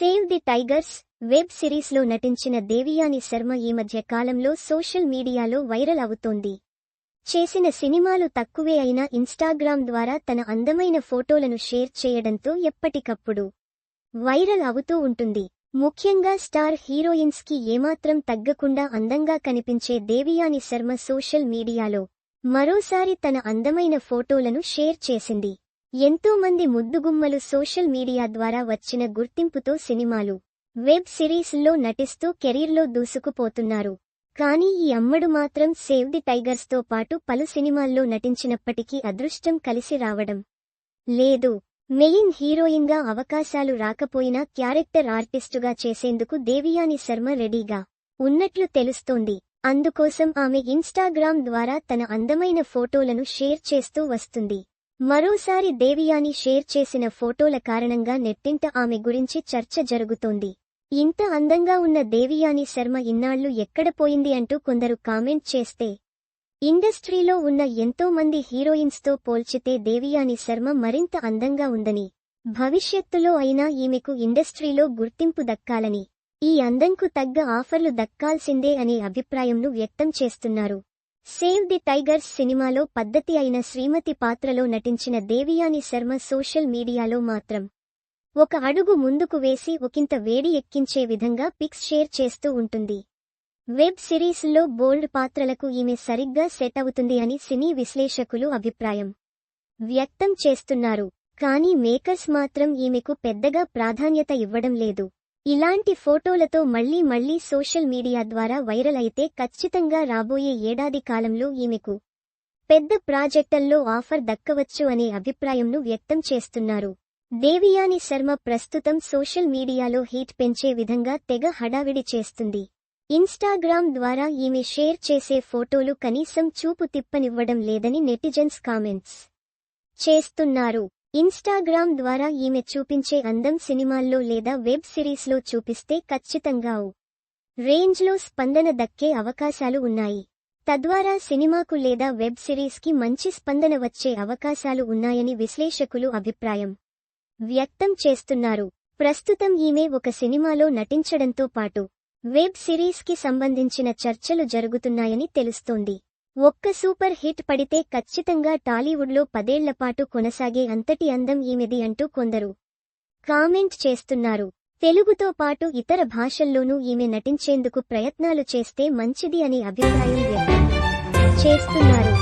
Save the tigers web సిరీస్లో నటించిన దేవియాని శర్మ ఈ మధ్య కాలంలో సోషల్ మీడియాలో వైరల్ అవుతోంది. చేసిన సినిమాలు తక్కువే అయినా ఇన్స్టాగ్రామ్ ద్వారా తన అందమైన ఫోటోలను షేర్ చేయడంతో ఎప్పటికప్పుడు వైరల్ అవుతూ ఉంటుంది. ముఖ్యంగా స్టార్ హీరోయిన్స్కి ఏమాత్రం తగ్గకుండా అందంగా కనిపించే దేవియాని శర్మ సోషల్ మీడియాలో మరోసారి తన అందమైన ఫోటోలను షేర్ చేసింది. ఎంతో మంది ముద్దుగుమ్మలు సోషల్ మీడియా ద్వారా వచ్చిన గుర్తింపుతో సినిమాలు వెబ్ సిరీస్లో నటిస్తూ కెరీర్లో దూసుకుపోతున్నారు. కానీ ఈ అమ్మడు మాత్రం సేవ్ ది టైగర్స్తో పాటు పలు సినిమాల్లో నటించినప్పటికీ అదృష్టం కలిసి రావడం లేదు. మెయిన్ హీరోయిన్గా అవకాశాలు రాకపోయినా క్యారెక్టర్ ఆర్టిస్టుగా చేసేందుకు దేవియాని శర్మ రెడీగా ఉన్నట్లు తెలుస్తోంది. అందుకోసం ఆమె ఇన్స్టాగ్రామ్ ద్వారా తన అందమైన ఫోటోలను షేర్ చేస్తూ వస్తుంది. మరోసారి దేవియాని షేర్ చేసిన ఫోటోల కారణంగా నెట్టింట ఆమె గురించి చర్చ జరుగుతోంది. ఇంత అందంగా ఉన్న దేవియాని శర్మ ఇన్నాళ్ళు ఎక్కడ పోయింది అంటూ కొందరు కామెంట్ చేస్తే ఇండస్ట్రీలో ఉన్న ఎంతో మంది హీరోయిన్స్తో పోల్చితే దేవియాని శర్మ మరింత అందంగా ఉందని భవిష్యత్తులో అయినా ఈమెకు ఇండస్ట్రీలో గుర్తింపు దక్కాలని ఈ అందంకు తగ్గ ఆఫర్లు దక్కాల్సిందే అనే అభిప్రాయంను వ్యక్తం చేస్తున్నారు. సేవ్ ది టైగర్స్ సినిమాలో పద్ధతి అయిన శ్రీమతి పాత్రలో నటించిన దేవియాని శర్మ సోషల్ మీడియాలో మాత్రం ఒక అడుగు ముందుకు వేసి ఒకంత వేడి ఎక్కించే విధంగా పిక్స్ షేర్ చేస్తూ ఉంటుంది. వెబ్ సిరీస్లో బోల్డ్ పాత్రలకు ఈమె సరిగ్గా సెట్ అవుతుంది అని సినీ విశ్లేషకులు అభిప్రాయం వ్యక్తం చేస్తున్నారు. కానీ మేకర్స్ మాత్రం ఈమెకు పెద్దగా ప్రాధాన్యత ఇవ్వడం లేదు. ఇలాంటి ఫోటోలతో మళ్ళీ మళ్ళీ సోషల్ మీడియా ద్వారా వైరల్ అయితే ఖచ్చితంగా రాబోయే ఏడాది కాలంలో ఈమెకు పెద్ద ప్రాజెక్టుల్లో ఆఫర్ దక్కవచ్చు అనే అభిప్రాయంను వ్యక్తం చేస్తున్నారు. దేవియాని శర్మ ప్రస్తుతం సోషల్ మీడియాలో హీట్ పెంచే విధంగా తెగ హడావిడి చేస్తుంది. ఇన్స్టాగ్రామ్ ద్వారా ఈమె షేర్ చేసే ఫోటోలు కనీసం చూపు తిప్పనివ్వడం లేదని నెటిజన్స్ కామెంట్స్ చేస్తున్నారు. ఇన్స్టాగ్రామ్ ద్వారా ఈమె చూపించే అందం సినిమాల్లో లేదా వెబ్ సిరీస్లో చూపిస్తే ఖచ్చితంగా ఓ రేంజ్లో స్పందన దక్కే అవకాశాలు ఉన్నాయి. తద్వారా సినిమాకు లేదా వెబ్ సిరీస్కి మంచి స్పందన వచ్చే అవకాశాలు ఉన్నాయని విశ్లేషకులు అభిప్రాయం వ్యక్తం చేస్తున్నారు. ప్రస్తుతం ఈమె ఒక సినిమాలో నటించడంతో పాటు వెబ్ సిరీస్కి సంబంధించిన చర్చలు జరుగుతున్నాయని తెలుస్తోంది. ఒక్క సూపర్ హిట్ పడితే ఖచ్చితంగా టాలీవుడ్లో పదేళ్ళపాటు కొనసాగే అంతటి అందం ఈమెది అంటూ కొందరు కామెంట్ చేస్తున్నారు. తెలుగుతో పాటు ఇతర భాషల్లోనూ ఈమె నటించేందుకు ప్రయత్నాలు చేస్తే మంచిది అనే అభిప్రాయం వ్యక్తం చేస్తున్నారు.